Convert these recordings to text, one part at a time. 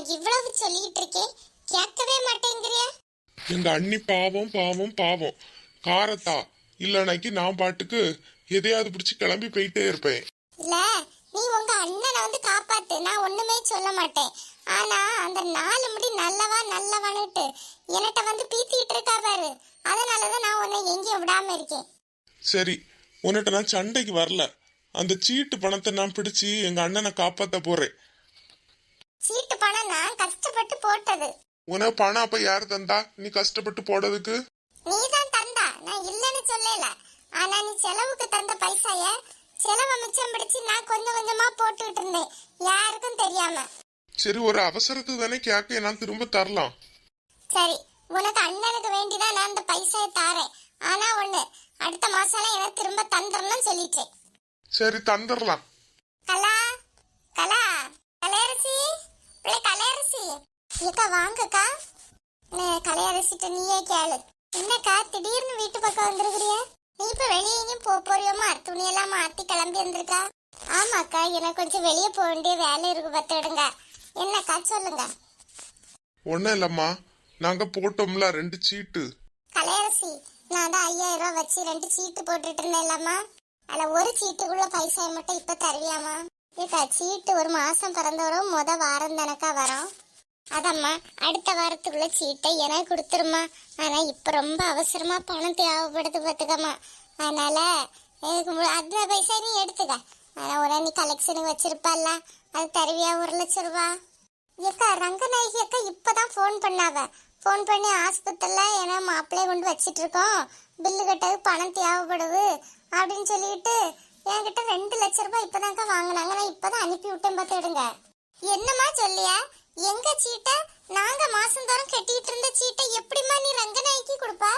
நான் இவ்வளவு சொல்லிட்டு இருக்கேன் கேட்கவே மாட்டேங்கிறியா. எங்க அண்ணி பாவம் பாவம் பாவம். காரத்தா இல்லைனாக்கி நான் பாட்டுக்கு எதையாவது பிடிச்சி கிளம்பி போயிட்டே இருப்பேன். இல்ல நீ உங்க அண்ணனை வந்து காப்பாத்து. நான் ஒண்ணுமே சொல்ல மாட்டேன். ஆனா அந்த நாலு முடி நல்லவா நல்லவான்னுட்டு என்கிட்ட வந்து பீத்திட்டு இருக்கா பாரு. அதனாலதான் நான் உன்னை எங்கேயும் விடாம இருக்கேன். சரி உன்கிட்ட நான் சண்டைக்கு வரல. அந்த சீட்டு பணத்தை நான் பிடிச்சி எங்க அண்ணனை காப்பாத்த போறேன். சீட்டு பணம் நான் கஷ்டப்பட்டு போட்டது. உனக்கு பணம் அப்ப யார் தந்தா? நீ கஷ்டப்பட்டு போடுறதுக்கு? நீதான் தந்தா. நான் இல்லைன்னு சொல்லல. ஆனா நீ செலவுக்கு தந்த பைசாய செலவை மிச்சம் பிடிச்சு நான் கொஞ்சம் கொஞ்சமா போட்டுக்கிட்டு இருந்தேன். யாருக்கும் தெரியாம. சரி ஒரு அவசரத்துக்கு தானே கேட்க நான் திரும்ப தரலாம். சரி உனக்கு அண்ணனுக்கு வேண்டிதான் நான் அந்த பைசாயை தாரேன். ஆனா ஒண்ணு அடுத்த மாசம்லாம் எனக்கு திரும்ப தந்துடணும்னு சொல்லிட்டேன். சரி தந்துடலாம் கலா கலா. ஏக்கா வாங்கக்கா. கலையரசிட்ட நீயே கேளு. என்னக்கா திடீர்னு வீட்டு பக்கம் வந்திருக்கிறிய? நீ இப்ப வெளியே எங்கேயும் போக போறியோமா துணியெல்லாம் மாத்தி கிளம்பி வந்திருக்கா? ஆமாக்கா எனக்கு கொஞ்சம் வெளியே போக வேண்டிய வேலை இருக்கு பத்திடுங்க என்னக்கா சொல்லுங்க. ஒன்னும் இல்லம்மா. நாங்க போட்டோம்ல ரெண்டு சீட்டு. கலையரசி நான் தான் ஐயாயிரம் ரூபாய் வச்சு ரெண்டு சீட்டு போட்டுட்டு இருந்தேன்லம்மா அதுல ஒரு சீட்டுக்குள்ள பைசா மட்டும் இப்ப தருவியாமா ஏக்கா சீட்டு ஒரு மாசம் பிறந்தவரும் முத வாரம் தானக்கா வரும்? அதம்மா அடுத்த வாரத்துக்குள்ள சீட்டை எனக்கு கொடுத்துருமா. ஆனா இப்ப ரொம்ப அவசரமா பணம் தேவைப்படுது பார்த்துக்கம்மா அதனால எனக்கு அந்த பைசா நீ எடுத்துக்க. ஆனா உடனே நீ கலெக்ஷனுக்கு வச்சிருப்பல்ல அது தருவியா ஒரு லட்சம் ரூபா? ஏக்கா ரங்கநாயகி அக்கா இப்பதான் ஃபோன் பண்ணாவ. ஃபோன் பண்ணி ஆஸ்பத்திரில ஏன்னா மாப்பிள்ளைய கொண்டு வச்சிட்டு இருக்கோம் பில்லு கட்டது பணம் தேவைப்படுது அப்படின்னு சொல்லிட்டு என்கிட்ட ரெண்டு லட்ச ரூபாய் இப்பதான்க்கா வாங்கினாங்க. நான் இப்பதான் அனுப்பி விட்டேன் பார்த்துடுங்க என்னம்மா சொல்லியா? எங்க சீட்டை? நாங்க மாசந்தோறும் கட்டிட்டு இருந்த சீட்டை எப்படிம்மா நீ ரங்கநாயகி கொடுப்பா?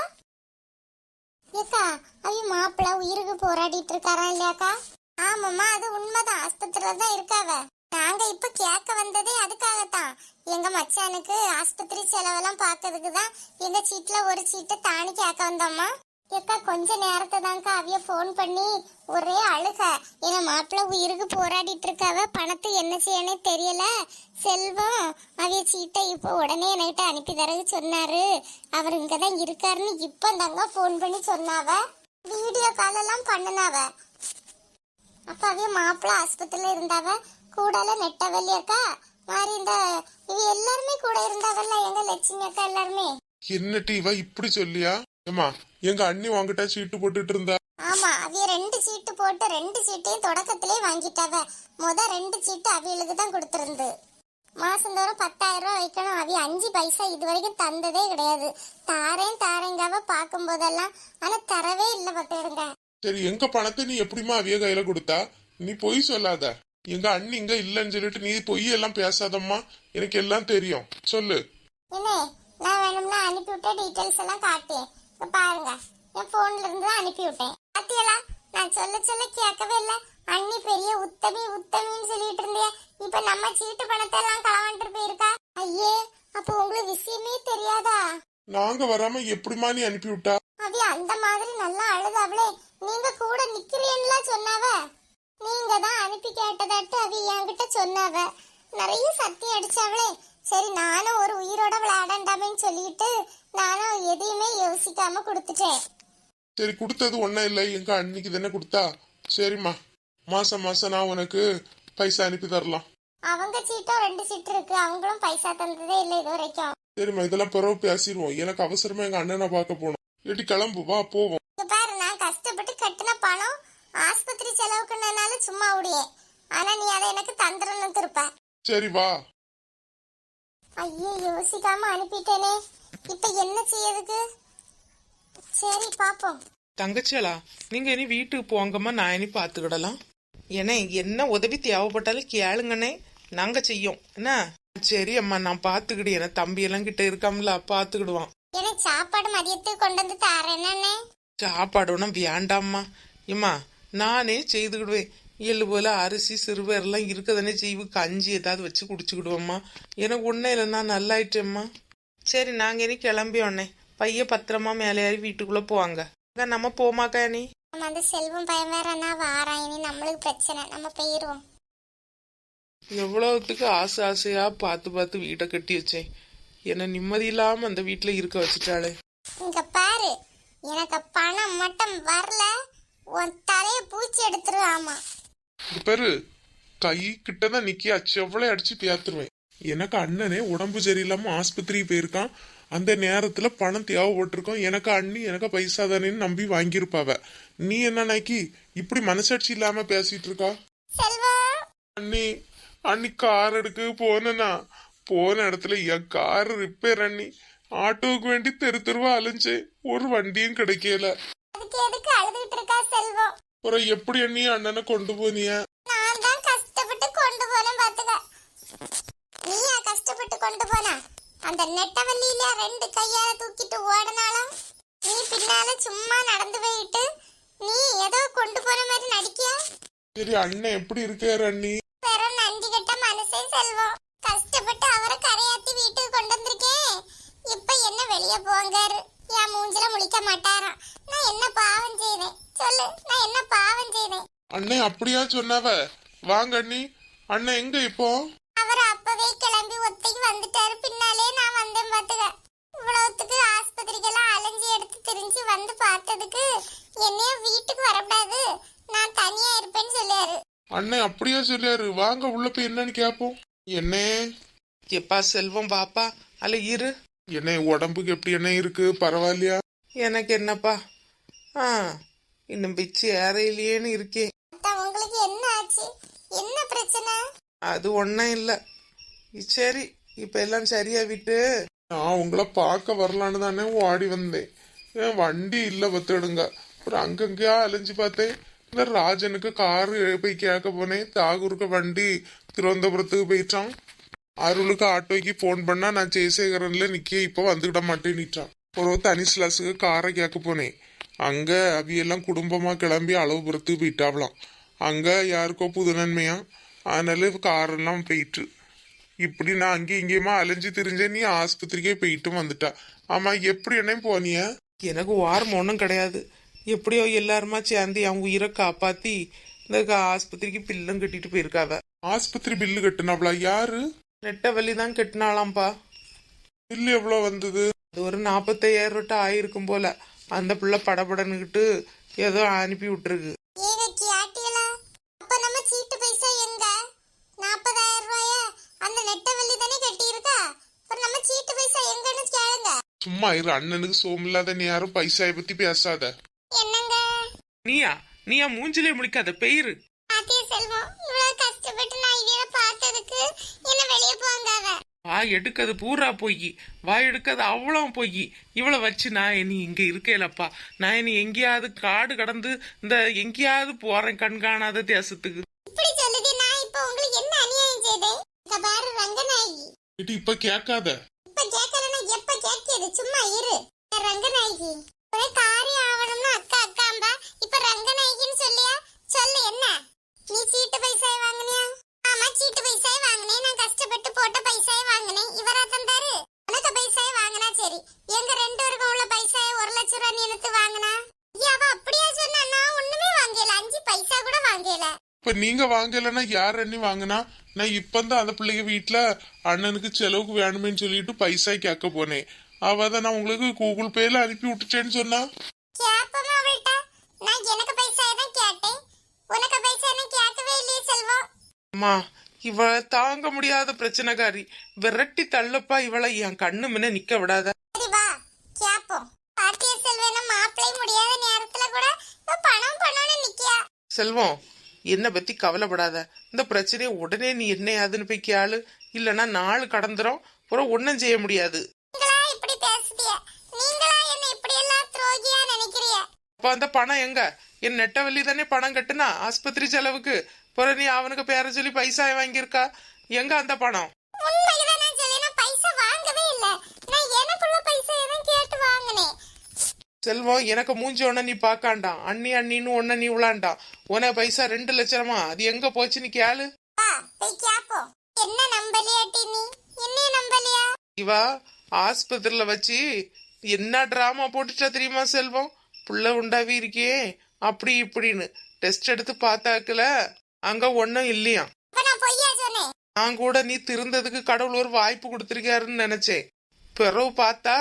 ஏக்கா அவன் மாப்பிள்ளை உயிருக்கு போராடிட்டு இருக்காரா இல்லையாக்கா? ஆமாம்மா அது உண்மைதான். ஆஸ்பத்திரியில தான் இருக்காவ. நாங்க இப்ப கேட்க வந்ததே அதுக்காகத்தான். எங்க மச்சானுக்கு ஆஸ்பத்திரி செலவெல்லாம் பார்க்கறதுக்கு தான் எங்க சீட்ல ஒரு சீட்டை தானி கேட்க வந்தோம்மா. ஏக்கா கொஞ்ச நேரத்தை தான்க்கா அவிய ஃபோன் பண்ணி ஒரே அழுக. எங்க மாப்பிள்ளை உயிருக்கு போராடிட்டு இருக்காவ பணத்தை என்ன செய்யனே தெரியல. செல்வம் அவிய சீட்டை இப்போ உடனே என்கிட்ட அனுப்பி தரகு சொன்னாரு. அவர் இங்கதான் இருக்காருன்னு இப்போ தாங்க ஃபோன் பண்ணி சொன்னாவ. வீடியோ கால் எல்லாம் பண்ணினாவ. அப்ப அவிய மாப்பிள்ள ஆஸ்பத்திரியில இருந்தாவ. கூடல நெட்டவல்லி அக்கா இந்த இவ எல்லாருமே கூட இருந்தாவல்ல எங்க லட்சுமி அக்கா எல்லாருமே? என்னட்டு இவ இப்படி சொல்லியா? ஏமா எங்க அண்ணி வாங்கிட்டா சீட்டு போட்டுட்டு இருந்தா? ஆமா அவிய ரெண்டு சீட்டு போட்டு ரெண்டு சீட்டையும் தொடக்கத்திலே வாங்கிட்டாவ. முத ரெண்டு சீட்டு அவியலுக்கு தான் கொடுத்திருந்து. மாசந்தோறும் பத்தாயிரம் ரூபாய் வைக்கணும். அவிய அஞ்சு பைசா இது வரைக்கும் தந்ததே கிடையாது. தாரேன் தாரேங்காவ பார்க்கும் போதெல்லாம் ஆனா தரவே இல்லை பத்திடுங்க சரி எங்க பணத்தை நீ எப்படிமா அவிய கையில கொடுத்தா? நீ பொய் சொல்லாத. எங்க அண்ணி இங்க இல்லைன்னு சொல்லிட்டு நீ பொய் எல்லாம் பேசாதம்மா. எனக்கு எல்லாம் தெரியும். சொல்லு. என்ன நான் வேணும்னா அனுப்பி விட்ட டீடைல்ஸ் எல்லாம் காட்டேன் பாருங்க என் போன்ல இருந்து தான் அனுப்பி விட்டேன். பாத்தியலா? நான் சொல்ல சொல்ல கேட்கவே இல்ல. அண்ணி பெரிய உத்தமி உத்தமின்னு சொல்லிட்டு இருந்திய. இப்ப நம்ம சீட்டு பணத்தை எல்லாம் களவாண்டு போயிருக்கா? ஐயே அப்ப உங்களுக்கு விஷயமே தெரியாதா? நாங்க வராம எப்படிமா நீ அனுப்பி விட்டா? அவி அந்த மாதிரி நல்லா அழுதாவளே. நீங்க கூட நிக்கிறீன்ல சொன்னாவ? நீங்க தான் அனுப்பி கேட்டதாட்டு அவி என்கிட்ட சொன்னாவ. நிறைய சத்தி அடிச்சாவளே. சரி நானும் ஒரு உயிரோட விளையாடண்டாமேன்னு சொல்லிட்டு நானும் எதையுமே யோசிக்காம கொடுத்துட்டேன். சரி கொடுத்தது ஒன்னும் இல்லை. எங்க அன்னிக்கு தானே கொடுத்தா? சரிம்மா. மாசம் மாசம் நான் உனக்கு பைசா அனுப்பி தரலாம். அவங்க சீட்டும் ரெண்டு சீட் இருக்கு. அவங்களும் பைசா தந்ததே இல்லை இது வரைக்கும் சரிம்மா இதெல்லாம் பிறகு பேசிடுவோம். எனக்கு அவசரமா எங்க அண்ணனை பார்க்க போகணும். இல்லாட்டி கிளம்பு வா போவோம். இங்க பாரு நான் கஷ்டப்பட்டு கட்டின பணம் ஆஸ்பத்திரி செலவுக்குனால சும்மா விடியே ஆனா நீ அதை எனக்கு தந்துடணும் திருப்ப. சரி வா. ஐயோ யோசிக்காம அனுப்பிட்டேனே. இப்ப என்ன செய்யறதுக்கு சரி பாப்போம். தங்கச்சியலா நீங்க இனி வீட்டுக்கு போங்கம்மா நான் இனி பாத்துக்கிடலாம் ஏன்னா என்ன உதவி தேவைப்பட்டாலும் கேளுங்கண்ணே. நாங்க செய்யோம். என்ன? சரி அம்மா நான் பாத்துக்கிடு என தம்பி எல்லாம் கிட்ட இருக்காமல பாத்துக்கிடுவான் எனக்கு சாப்பாடு மதியத்துக்கு கொண்டு வந்து தாரேன் சாப்பாடு ஒன்றும் வேண்டாம்மா. ஏம்மா நானே செய்துக்கிடுவேன். எள்ளு போல அரிசி சிறுபேரெல்லாம் இருக்கதானே செய்வு கஞ்சி ஏதாவது வச்சு குடிச்சுக்கிடுவோம்மா. எனக்கு ஒன்றும் இல்லை நான் நல்லாயிட்டேம்மா. சரி நாங்கள் இனி கிளம்பி உடனே. பைய பத்திரமா மேலே ஏறி வீட்டுக்குள்ளே போவாங்க. நம்ம போமாக்கா நீ நம்ம அந்த செல்வம் பையன் வேற என்ன வாரான். இனி நம்மளுக்கு பிரச்சனை. நம்ம போயிருவோம். எவ்வளவுத்துக்கு ஆசை ஆசையா பார்த்து பார்த்து வீட்டை கட்டி வச்சேன். என்ன நிம்மதி இல்லாம அந்த வீட்டுல இருக்க வச்சுட்டாளே. இங்க பாரு எனக்கு பணம் மட்டும் வரல. உன் தலைய பூச்சி எடுத்துருவாமா? இது பேரு கை கிட்ட தான் நிக்கி அச்செவ்வளோ அடிச்சு பேத்துருவேன். எனக்கு அண்ணனே உடம்பு சரியில்லாம ஆஸ்பத்திரிக்கு போயிருக்கான். அந்த நேரத்துல பணம் தேவைப்பட்டிருக்கோம். எனக்கு அண்ணி எனக்கு பைசா தானேன்னு நம்பி வாங்கியிருப்பாவ. நீ என்ன நாக்கி இப்படி மனசாட்சி இல்லாம பேசிட்டு இருக்கா? அண்ணி அண்ணி கார் எடுக்க போனேனா? போன இடத்துல என் கார் ரிப்பேர் அண்ணி. ஆட்டோவுக்கு வேண்டி தெரு தெருவா அலைஞ்சேன். ஒரு வண்டியும் கிடைக்கல. அப்புறம் எப்படி அண்ணி அண்ணனை கொண்டு போனிய? நான் தான் கஷ்டப்பட்டு கொண்டு போனேன் பாத்துக்க. நீயா கஷ்டப்பட்டு கொண்டு போனா? அந்த நெட்டவள்ளியில ரெண்டு கையால தூக்கிட்டு ஓடனாலும் நீ பின்னால சும்மா நடந்து போயிட்டு நீ ஏதோ கொண்டு போன மாதிரி நடிக்கியா? சரி அண்ணன் எப்படி இருக்காரு அண்ணி? வேற நன்றி கெட்ட மனசே செல்வம். கஷ்டப்பட்டு அவரை கரையாத்தி வீட்டுக்கு கொண்டு வந்திருக்கேன் இப்ப என்ன வெளிய போங்காரு? என் மூஞ்சில முழிக்க மாட்டாராம். நான் என்ன பாவம் செய்தேன் சொல்லு நான் என்ன பாவம் செய்தேன்? அண்ணன் அப்படியா சொன்னவ? வாங்க அண்ணி. அண்ணன் எங்க இப்போ? அவர் அப்பவே கிளம்பி ஒத்தைக்கு வந்துட்டாரு. பின்னாலே நான் வந்தேன் பாத்துக்க. இவ்வளவுத்துக்கு ஆஸ்பத்திரிக்கெல்லாம் அலைஞ்சு எடுத்து திரிஞ்சு வந்து பார்த்ததுக்கு என்னைய வீட்டுக்கு வரக்கூடாது. நான் தனியா இருப்பேன்னு சொல்லியாரு. அண்ணன் அப்படியா சொல்லியாரு? வாங்க உள்ள போய் என்னன்னு கேப்போம். என்ன? எப்பா செல்வம் பாப்பா? அல்ல இரு. என்ன உடம்புக்கு எப்படி என்ன இருக்கு? பரவாயில்லையா? எனக்கு என்னப்பா? ஆ. இன்னும் பிச்சு ஏறையிலேன்னு இருக்கேன். உங்களுக்கு என்ன ஆச்சு? என்ன பிரச்சனை? அது ஒன்றும் இல்லை. சரி இப்போ எல்லாம் சரியா விட்டு நான் உங்களை பார்க்க வரலான்னு தானே ஓடி வந்தேன். ஏன் வண்டி இல்ல பத்துடுங்க அப்புறம் அங்கங்கேயா அலைஞ்சு பார்த்தேன். இந்த ராஜனுக்கு காரு போய் கேட்க போனேன். தாகூருக்கு வண்டி திருவனந்தபுரத்துக்கு போயிட்டான். அருளுக்கு ஆட்டோக்கு ஃபோன் பண்ணா நான் ஜெயசேகரன்ல நிக்க இப்போ வந்துக்கிட மாட்டேன்னுட்டான். ஒரு தனி ஸ்லாஸுக்கு காரை கேட்க போனேன். அங்க அவியெல்லாம் குடும்பமா கிளம்பி அளவுபுரத்துக்கு போயிட்டாவலாம் அங்க யாருக்கோ புது நன்மையா அதனால காரெல்லாம் போயிட்டு இப்படி நான் அங்கேயும் இங்கேயுமா அலைஞ்சு திரிஞ்சேன் நீ ஆஸ்பத்திரிக்கே போயிட்டு வந்துட்டா. ஆமா எப்படி என்ன போனிய? எனக்கு வாரம் ஒன்றும் கிடையாது. எப்படியோ எல்லாருமா சேர்ந்து என் உயிரை காப்பாத்தி இந்த ஆஸ்பத்திரிக்கு பில்லும் கட்டிட்டு போயிருக்காவ. ஆஸ்பத்திரி பில்லு கட்டுனாப்ல யாரு? நெட்ட வலி தான் கட்டினாலாம்ப்பா பில்லு எவ்வளவு வந்தது? அது ஒரு நாற்பத்தையாயிரம் ரூபாய் ஆயிருக்கும் போல. அந்த பிள்ளை படபடன்னுக்கிட்டு ஏதோ அனுப்பி விட்டுருக்கு. சும்மா இரு அண்ணனுக்கு சோமில்லாத நீ யாரும் பைசாயை பத்தி பேசாத. என்னங்க? நீயா? நீயா மூஞ்சிலே முழிக்காத பெயிரு பாத்திய செல்வம் இவ்வளவு கஷ்டப்பட்டு நான் இதைய பார்த்ததுக்கு என்ன வெளியே போங்காவ வாய் எடுக்கிறது பூரா போய். வாய் எடுக்கிறது அவ்வளோ போய். இவளை வச்சு நான் இனி இங்க இருக்கேலப்பா. நான் இனி எங்கேயாவது காடு கடந்து இந்த எங்கேயாவது போறேன் கண்காணாத தேசத்துக்கு. இப்ப கேட்காத. இப்ப கேட்கலன்னா எப்ப கேட்கியது சும்மா இரு. ரங்கநாயகி ஒரே காரியம் ஆவணும்னு அக்கா அக்காம்பா. இப்ப ரங்கநாயகின்னு சொல்லியா? சொல்லு என்ன? நீ சீட்டு பைசாய் வாங்குனியா? ஆமா சீட்டு பைசாய் வாங்கினேன். நான் கஷ்டப்பட்டு போட்ட பைசாய் வாங்கினேன். இவரா தந்தாரு உனக்கு பைசாய் வாங்கினா சரி. எங்க ரெண்டு பேருக்கும் உள்ள பைசாய ஒரு லட்சம் ரூபாய் நீ எனக்கு வாங்கினா? அவ அப்படியா சொன்னா? நான் ஒண்ணுமே வாங்கல. அஞ்சு பைசா கூட வாங்கல. இப்ப நீங்க வாங்கலைன்னா யார் அண்ணி வாங்கினா? நான் இப்பந்தான் அந்த பிள்ளைங்க வீட்டுல அண்ணனுக்கு செலவுக்கு வேணுமேன்னு சொல்லிட்டு பைசா கேட்க போனேன். அவ தான் நான் உங்களுக்கு கூகுள் பேல அனுப்பி விட்டுட்டேன்னு சொன்னா? கேப்பமா அவள்கிட்ட நான் எனக்கு பைசா தான் கேட்டேன். உனக்கு பைசா என்ன கேட்கவே இல்லையே செல்வம் அம்மா இவ தாங்க முடியாத பிரச்சனைக்காரி. விரட்டி தள்ளப்பா இவளை என் கண்ணு முன்ன நிக்க விடாத. செல்வம் என்ன பத்தி கவலைப்படாத. இந்த பிரச்சனையை உடனே நீ என்ன ஏதுன்னு போய் கேளு. இல்லைன்னா நாள் கடந்துரும். அப்புறம் ஒன்றும் செய்ய முடியாது. அப்ப அந்த பணம் எங்க? என் நெட்டவள்ளி தானே பணம் கட்டுனா? ஆஸ்பத்திரி செலவுக்கு. அப்புறம் நீ அவனுக்கு பேர சொல்லி பைசா வாங்கியிருக்கா? எங்க அந்த பணம்? செல்வம் எனக்கு மூஞ்சி ஒன்ன நீ பார்க்காண்டாம். அண்ணி அண்ணின்னு ஒன்ன நீ விளாண்டாம் உன பைசா ரெண்டு லட்சமா? அது எங்க போச்சு நீ கேளு. இவா ஆஸ்பத்திரியில வச்சு என்ன டிராமா போட்டுட்டா தெரியுமா செல்வம்? புள்ள உண்டாவி இருக்கே அப்படி இப்படின்னு. டெஸ்ட் எடுத்து பார்த்தாக்கல. அங்க ஒன்றும் இல்லையா நான் கூட நீ திருந்ததுக்கு கடவுள் ஒரு வாய்ப்பு கொடுத்துருக்காருன்னு நினைச்சேன். பிறகு பார்த்தா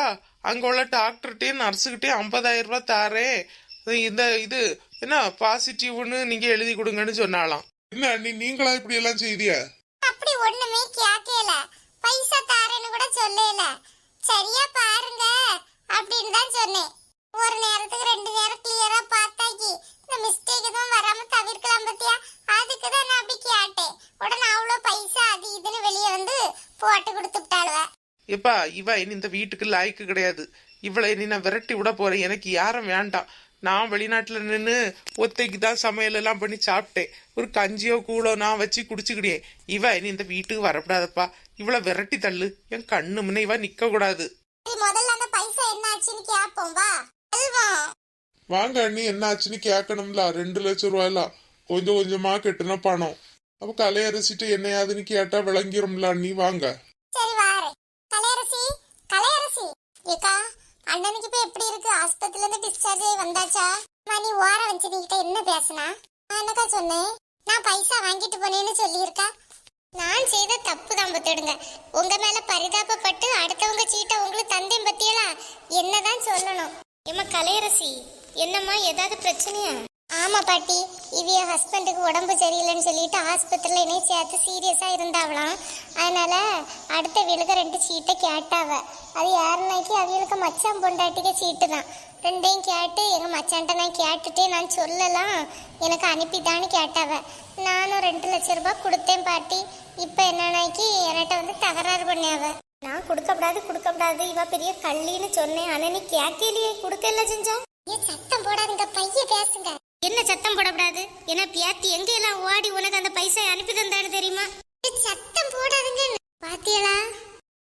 அங்க உள்ள டாக்டர்கிட்டயும் நர்ஸுகிட்டயும் ஐம்பதாயிரம் ரூபாய் தாரேன் இந்த இது என்ன பாசிட்டிவ்னு நீங்க எழுதி கொடுங்கன்னு சொன்னாலாம். என்ன அண்ணி நீங்களா இப்படி எல்லாம் செய்திய? அப்படி ஒண்ணுமே கேட்கல. பைசா தாரேன்னு கூட சொல்லல. சரியா பாருங்க அப்படின்னு தான் சொன்னேன். ஒரு நேரத்துக்கு ரெண்டு நேரம் கிளியரா பார்த்தாக்கி எப்பா இவ இனி இந்த வீட்டுக்கு லாய்க்கு கிடையாது. இவளை இனி நான் விரட்டி விட போறேன். எனக்கு யாரும் வேண்டாம். நான் வெளிநாட்டுல நின்று ஒத்தைக்கு தான் சமையல் எல்லாம் பண்ணி சாப்பிட்டேன். ஒரு கஞ்சியோ கூழோ நான் வச்சு குடிச்சுக்கிட்டேன். இவ இனி இந்த வீட்டுக்கு வரக்கூடாதப்பா இவளை விரட்டி தள்ளு. என் கண்ணு முன்ன இவ நிக்க கூடாது சரி முதல்ல அந்த பைசா என்ன ஆச்சுன்னு கேட்போம் வா. செல்வம் வாங்க அண்ணி என்ன ஆச்சுன்னு கேட்கணும்ல ரெண்டு லட்சம் ரூபாயலாம் கொஞ்சம் கொஞ்சமா கெட்டுன பணம். அப்ப கலையரசிட்டு என்னையாதுன்னு கேட்டா விளங்கிரும்ல அண்ணி. வாங்க சரி வாரேன் கலையரசி கலையரசி ஏக்கா அண்ணனுக்கு இப்ப எப்படி இருக்கு? ஆஸ்பத்திரில இருந்து டிஸ்சார்ஜ் ஆகி வந்தாச்சா? மணி நீ ஓர வச்சு என்ன பேசுனா? நான் என்னக்கா சொன்னேன்? நான் பைசா வாங்கிட்டு போனேன்னு சொல்லியிருக்கா. நான் செய்த தப்பு தான் பத்துடுங்க. உங்க மேல பரிதாபப்பட்டு அடுத்தவங்க சீட்டை உங்களுக்கு தந்தேன் பத்தியலா? என்னதான் சொல்லணும்? ஏமா கலையரசி என்னம்மா ஏதாவது பிரச்சனையா? ஆமாம் பாட்டி. இவிய ஹஸ்பண்டுக்கு உடம்பு சரியில்லைன்னு சொல்லிட்டு ஆஸ்பத்திரியில் என்னை சேர்த்து சீரியஸாக இருந்தாவலாம் அதனால் அடுத்த வீளுக்கு ரெண்டு சீட்டை கேட்டாவ. அது யாருனாக்கி அவங்களுக்கு மச்சான் பொண்டாட்டிக்கு சீட்டு தான். ரெண்டையும் கேட்டு எங்கள் மச்சான்ட்ட நான் கேட்டுட்டே நான் சொல்லலாம். எனக்கு அனுப்பித்தான்னு கேட்டாவ. நானும் ரெண்டு லட்சம் ரூபாய் கொடுத்தேன் பாட்டி. இப்போ என்னன்னாக்கி என்கிட்ட வந்து தகராறு பண்ணியாவ. நான் கொடுக்கப்படாது கொடுக்கப்படாது இவ பெரிய கள்ளின்னு சொன்னேன். ஆனால் நீ கேட்கலையே கொடுக்கல செஞ்சா ஏன் சத்தம் போடாதுங்க பைய பேசுங்க. என்ன சத்தம் போடக்கூடாது? ஏன்னா பியாத்தி எங்க எல்லாம் ஓடி உனக்கு அந்த பைசா அனுப்பி தந்தாரு தெரியுமா? சத்தம் போடாதுங்க. பாத்தியலா?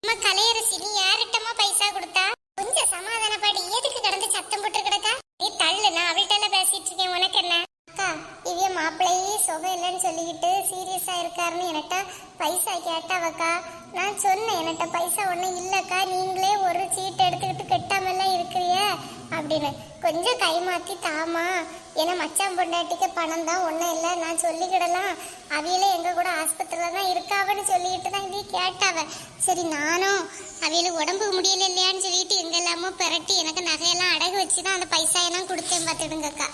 அம்மா கலையரசி நீ யார்கிட்டமா பைசா கொடுத்தா? கொஞ்சம் சமாதானப்பாடு எதுக்கு கடந்து சத்தம் போட்டு கிடக்கா நீ தள்ளு நான் அவள்கிட்ட பேசிட்டு இருக்கேன். உனக்கு என்ன? அக்கா இவ மாப்பிள்ளையே சுகம் இல்லைன்னு சொல்லிக்கிட்டு சீரியஸா இருக்காருன்னு என்கிட்ட பைசா கேட்டாவக்கா. நான் சொன்னேன் என்கிட்ட பைசா ஒன்றும் இல்லைக்கா நீங்களே ஒரு சீட் எடுத்துக்கிட்டு கெட்டாமல்லாம் இருக்கிறிய அப்படின்னு. கொஞ்சம் கை மாற்றி தாமா ஏன்னா மச்சான் பொண்டாட்டிக்கு பணம் தான் ஒன்றும் இல்லை நான் சொல்லிக்கிடலாம். அவியலே எங்கள் கூட ஆஸ்பத்திரியில தான் இருக்காவன்னு சொல்லிக்கிட்டு தான் இதே கேட்டாவ. சரி நானும் அவையில உடம்பு முடியல இல்லையான்னு சொல்லிட்டு எங்கெல்லாமோ பிரட்டி எனக்கு நகையெல்லாம் அடகு வச்சு தான் அந்த பைசா எல்லாம் கொடுத்தேன் பார்த்துடுங்கக்கா.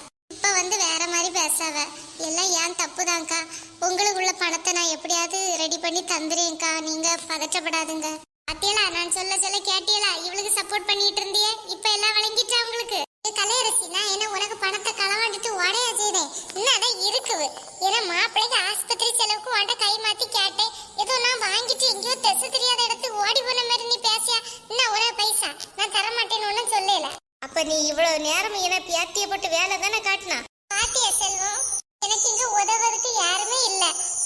மாதிரி எல்லாம் ஏன் தப்புதான்க்கா? உங்களுக்குள்ள பணத்தை நான் எப்படியாவது ரெடி பண்ணி தந்துறேன்க்கா. நீங்க பதற்றப்படாதுங்க. அத்தியலா நான் சொல்ல சொல்ல கேட்டியலா? இவளுக்கு சப்போர்ட் பண்ணிட்டு இருந்தியே? இப்ப எல்லாம் வழங்கிட்டா உங்களுக்கு? கலையரசி நான் என்ன உனக்கு பணத்தை களவாண்டுட்டு உடைய செய்தேன்? இன்னும் இருக்குது ஏன்னா மாப்பிள்ளைக்கு ஆஸ்பத்திரி செலவுக்கு உன்ட கை மாத்தி கேட்டேன். ஏதோ நான் வாங்கிட்டு எங்கேயோ தெசு தெரியாத இடத்துக்கு ஓடி போன மாதிரி நீ பேசியா? இன்னும் ஒரு பைசா? நான் தர மாட்டேன்னு ஒன்றும் சொல்லல. அப்ப நீ இவ்வளவு நேரம் என பியாத்திய போட்டு வேலை தானே காட்டினா? செல்வம். எனக்கு இங்க உதவுறதுக்கு யாருமே இல்ல.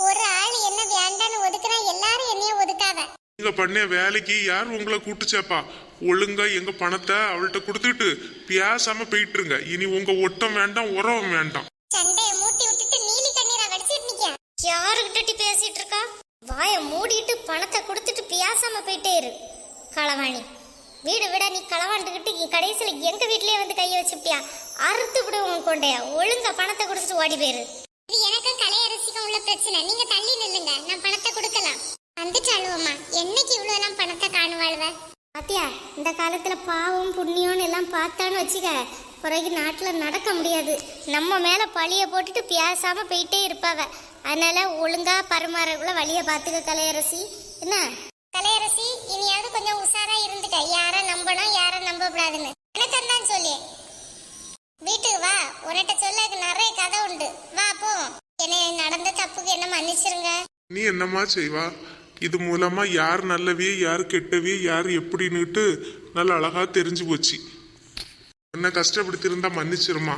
ஒரு ஆள் என்ன வேண்டான்னு ஒதுக்குனா எல்லாரும் என்னைய ஒதுக்காத. நீங்க பண்ண வேலைக்கு யார் உங்களை கூட்டுச்சேப்பா ஒழுங்கா எங்க பணத்தை அவள்கிட்ட கொடுத்துட்டு பேசாம போயிட்டுருங்க. இனி உங்க ஒட்டம் வேண்டாம் உறவும் வேண்டாம். சண்டைய மூட்டி விட்டுட்டு நீலி கண்ணீரை வடிச்சிட்டு நிக்க யாருகிட்ட பேசிட்டு இருக்கா? வாய மூடிட்டு பணத்தை கொடுத்துட்டு பியாசாம போயிட்டே இரு. களவாணி. வீடு விட நீ களவாண்டுகிட்டு இ- கடைசியில எங்க வீட்லயே வந்து கைய வச்சுப்பியா அறுத்து விட உன் கொண்டைய. ஒழுங்கா பணத்தை கொடுத்துட்டு ஓடி போயிரு. இது எனக்கும் கலையரசிக்கும் உள்ள பிரச்சனை. நீங்க தள்ளி நில்லுங்க. நான் பணத்தை கொடுக்கலாம். வந்துட்டாளுவம்மா என்னைக்கு இவ்வளவு நான் பணத்தை காணுவாழ்வ பாத்தியா இந்த காலத்துல பாவம் புண்ணியம்னு எல்லாம் பார்த்தான்னு வச்சுக்க பிறகு நாட்டுல நடக்க முடியாது. நம்ம மேல பழிய போட்டுட்டு பேசாம போயிட்டே இருப்பாவ. அதனால ஒழுங்கா பரிமாறக்குள்ள வழிய பாத்துக்க கலையரசி. என்ன? கலையரசி இனியாவது கொஞ்சம் உஷாரா இருந்துக்க. யார நம்பணும் யார நம்ப கூடாதுன்னு எனக்கு தான் சொல்லி. வீட்டுக்கு வா. உன்கிட்ட சொல்ல நிறைய கதை உண்டு. வா போ. என்ன நடந்த தப்புக்கு என்ன மன்னிச்சிருங்க? நீ என்னம்மா செய்வா? இது மூலமா யார் நல்லவியே யார் கெட்டவியே யார் எப்படின்னுட்டு நல்ல அழகா தெரிஞ்சு போச்சு. என்ன கஷ்டப்படுத்தியிருந்தா மன்னிச்சிருமா?